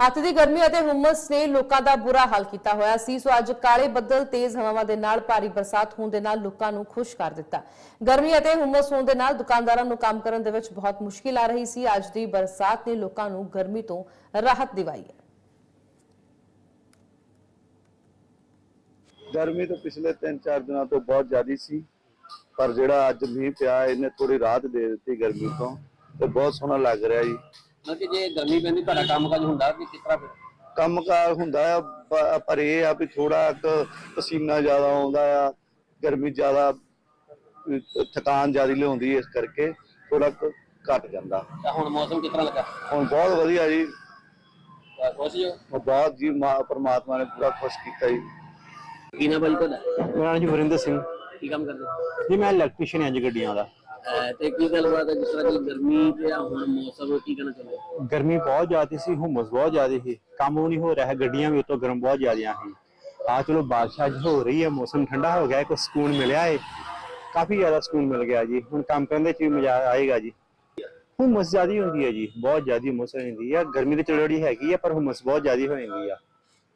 ਹੱਥ ਦੀ ਗਰਮੀ ਅਤੇ ਹੁਮਸ ਨੇ ਲੋਕਾਂ ਦਾ ਬੁਰਾ ਹਾਲ ਕੀਤਾ ਹੋਇਆ ਸੀ। ਸੋ ਅੱਜ ਕਾਲੇ ਬੱਦਲ ਤੇਜ਼ ਹਵਾਵਾਂ ਦੇ ਨਾਲ ਭਾਰੀ ਬਰਸਾਤ ਹੋਣ ਦੇ ਨਾਲ ਲੋਕਾਂ ਨੂੰ ਖੁਸ਼ ਕਰ ਦਿੱਤਾ। ਗਰਮੀ ਅਤੇ ਹੁਮਸ ਹੋਣ ਦੇ ਨਾਲ ਦੁਕਾਨਦਾਰਾਂ ਨੂੰ ਕੰਮ ਕਰਨ ਦੇ ਵਿੱਚ ਬਹੁਤ ਮੁਸ਼ਕਿਲ ਆ ਰਹੀ ਸੀ। ਅੱਜ ਦੀ ਬਰਸਾਤ ਨੇ ਲੋਕਾਂ ਨੂੰ ਗਰਮੀ ਤੋਂ ਰਾਹਤ ਦਿਵਾਈ ਹੈ। ਗਰਮੀ ਤਾਂ ਪਿਛਲੇ 3-4 ਦਿਨਾਂ ਤੋਂ ਬਹੁਤ ਜ਼ਿਆਦੀ ਸੀ, ਪਰ ਜਿਹੜਾ ਅੱਜ ਮੀਂਹ ਪਿਆ, ਇਹਨੇ ਥੋੜੀ ਰਾਹਤ ਦੇ ਦਿੱਤੀ ਗਰਮੀ ਤੋਂ। ਤੇ ਬਹੁਤ ਸੋਹਣਾ ਲੱਗ ਰਿਹਾ ਜੀ। ਮਤਲਬ ਕਿ ਜੇ ਗਰਮੀ ਪੈਂਦੀ ਤੁਹਾਡਾ ਕੰਮ ਕਾਜ ਹੁੰਦਾ ਕਿ ਕਿਸ ਤਰ੍ਹਾਂ ਫਿਰ? ਕੰਮਕਾਰ ਹੁੰਦਾ ਆ ਪ- ਪਰ ਇਹ ਆ ਵੀ ਥੋੜਾ ਪਸੀਨਾ ਜ਼ਿਆਦਾ ਆਉਂਦਾ ਆ ਗਰਮੀ ਜ਼ਿਆਦਾ ਅਹ ਥਕਾਨ ਜ਼ਿਆਦਾ ਲਿਆਉਂਦੀ ਇਸ ਕਰਕੇ ਥੋੜਾ ਘਟ ਜਾਂਦਾ। ਤਾਂ ਹੁਣ ਮੌਸਮ ਕਿਸ ਤਰ੍ਹਾਂ ਲੱਗਾ? ਹੁਣ ਬਹੁਤ ਵਧੀਆ ਜੀ। ਤਾਂ ਖੁਸ਼ ਜੋ ਮੈਂ ਬਹੁਤ ਜੀ ਮਾ- ਪ੍ਰਮਾਤਮਾ ਨੇ ਪੂਰਾ ਖੁਸ਼ ਕੀਤਾ ਜੀ। ਕੀ ਨਾ ਬਾਈ ਤੁਹਾਡਾ? ਮੇਰਾ ਨਾਮ ਜੀ ਵਰਿੰਦਰ ਸਿੰਘ। ਕੀ ਕੰਮ ਕਰਦੇ? ਜੀ ਮੈਂ ਇਲੈਕਟ੍ਰੀਸ਼ੀਅਨ ਹਾਂ ਜੀ ਗੱਡੀਆਂ ਦਾ। ਤੇ ਕੀ ਗੱਲਬਾਤ ਹੈ, ਜਿਸ ਤਰ੍ਹਾਂ ਕਿ ਗਰਮੀ ਤੇ ਆ, ਹੁਣ ਮੌਸਮ, ਕੀ ਕਹਿਣਾ ਚਾਹੁੰਦੇ ਹੋ? ਗਰਮੀ ਬਹੁਤ ਜ਼ਿਆਦਾ ਸੀ, ਹੁਮਸ ਬਹੁਤ ਜ਼ਿਆਦਾ ਸੀ, ਕੰਮ ਨਹੀਂ ਹੋ ਰਿਹਾ ਹੈ ਗੱਡੀਆਂ ਵੀ ਉਤੋਂ ਗਰਮ ਬਹੁਤ ਜ਼ਿਆਦੀਆਂ ਸੀ। ਆ ਚਲੋ ਬਾਰਿਸ਼ ਅੱਜ ਹੋ ਰਹੀ ਹੈ, ਮੌਸਮ ਠੰਡਾ ਹੋ ਗਿਆ ਹੈ ਕੁਝ ਸਕੂਨ ਮਿਲਿਆ ਹੈ ਕਾਫੀ ਜ਼ਿਆਦਾ ਸਕੂਨ ਮਿਲ ਗਿਆ ਜੀ, ਹੁਣ ਕੰਮ ਕਰਨ ਦੇ ਚ ਵੀ ਮਜ਼ਾ ਆਏਗਾ ਜੀ। ਹੁਮਸ ਜ਼ਿਆਦੀ ਹੁੰਦੀ ਹੈ ਜੀ, ਬਹੁਤ ਜ਼ਿਆਦੀ ਹੁਮਸ ਹੋ ਜਾਂਦੀ ਹੈ, ਗਰਮੀ ਤੇ ਚੜੜੀ ਹੈਗੀ ਹੈ, ਪਰ ਹੁਮਸ ਬਹੁਤ ਜ਼ਿਆਦੀ ਹੋ ਜਾਂਦੀ ਆ।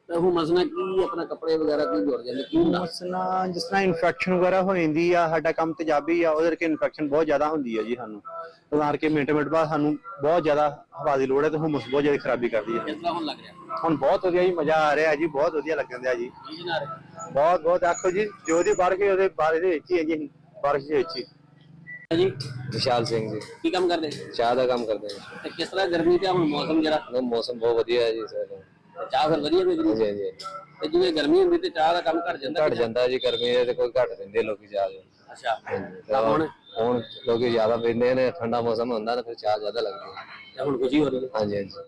ਤਾਂ ਹੁਣ ਮਸਨਾ ਕੀ ਆਪਣਾ ਕੱਪੜੇ ਵਗੈਰਾ ਕੀ ਜੁੜ ਜਾਂਦੇ? ਕੀ ਹੁੰਦਾ? ਹੁਮਸ ਨਾਲ ਜਿਸ ਤਰ੍ਹਾਂ ਇਨਫੈਕਸ਼ਨ ਵਗੈਰਾ ਹੋ ਜਾਂਦੀ ਆ ਸਾਡਾ ਕੰਮ ਤੇਜ਼ਾਬੀ ਆ ਉਹਦੇ ਕਰਕੇ ਇਨਫੈਕਸ਼ਨ ਬਹੁਤ ਜ਼ਿਆਦਾ ਹੁੰਦੀ ਹੈ ਜੀ ਸਾਨੂੰ। ਉਦਾਰ ਕੇ ਮਿੰਟ ਮਿੰਟ ਬਾਅਦ ਸਾਨੂੰ ਬਹੁਤ ਜ਼ਿਆਦਾ ਹਵਾ ਦੀ ਲੋੜ ਹੈ ਤੇ ਹੁਮਸ ਬਹੁਤ ਜ਼ਿਆਦਾ ਖਰਾਬੀ ਕਰਦੀ ਹੈ ਕਿਸ ਤਰ੍ਹਾਂ ਹੁਣ ਲੱਗ ਰਿਹਾ? ਹੁਣ ਬਹੁਤ ਵਧੀਆ ਜੀ ਮਜ਼ਾ ਆ ਰਿਹਾ ਜੀ ਬਹੁਤ ਵਧੀਆ ਲੱਗਣ ਦਿਆ ਜੀ। ਬਹੁਤ ਬਹੁਤ ਆਖੋ ਜੀ ਜੋ ਦੀ ਬਾੜ ਕੇ ਉਹਦੇ ਬਾਰੇ ਦੇ ਵਿੱਚ ਹੀ ਹੈ ਜੀ ਬਾਰਿਸ਼ ਦੇ ਵਿੱਚ ਹੀ। ਜੀ ਵਿਸ਼ਾਲ ਸਿੰਘ ਜੀ। ਕੀ ਕੰਮ ਕਰਦੇ? ਚਾਹ ਦਾ ਕੰਮ ਕਰਦੇ ਤੇ ਕਿਸ ਤਰ੍ਹਾਂ ਗਰਮੀ ਤੇ ਆ ਹੁਣ ਮੌਸਮ ਨਾ ਮੌਸਮ ਬਹੁਤ ਵਧੀਆ ਹੈ ਜੀ ਸਰ ਤੇ ਚਾਹ ਫਿਰ ਵਧੀਆ ਵੇਚਦੀ ਹਾਂਜੀ ਹਾਂਜੀ। ਤੇ ਜਿਵੇਂ ਗਰਮੀ ਹੁੰਦੀ ਤੇ ਚਾਹ ਦਾ ਕੰਮ ਘਟ ਜਾਂਦਾ ਘਟ ਜਾਂਦਾ ਜੀ ਗਰਮੀ ਦੇ ਤੇ ਕੋਈ ਘਟ ਦਿੰਦੇ ਲੋਕੀ ਚਾਹ ਦੇ। ਅੱਛਾ। ਤਾਂ ਹੁਣ? ਹੁਣ ਲੋਕੀ ਜ਼ਿਆਦਾ ਪੀਂਦੇ ਨੇ ਠੰਡਾ ਮੌਸਮ ਹੁੰਦਾ ਤਾਂ ਫਿਰ ਚਾਹ ਜ਼ਿਆਦਾ ਲੱਗਦੀ ਹੈ। ਤੇ ਹੁਣ ਖੁਸ਼ੀ ਹੋ ਰਹੀ ਹੈ ਹਾਂਜੀ ਹਾਂਜੀ।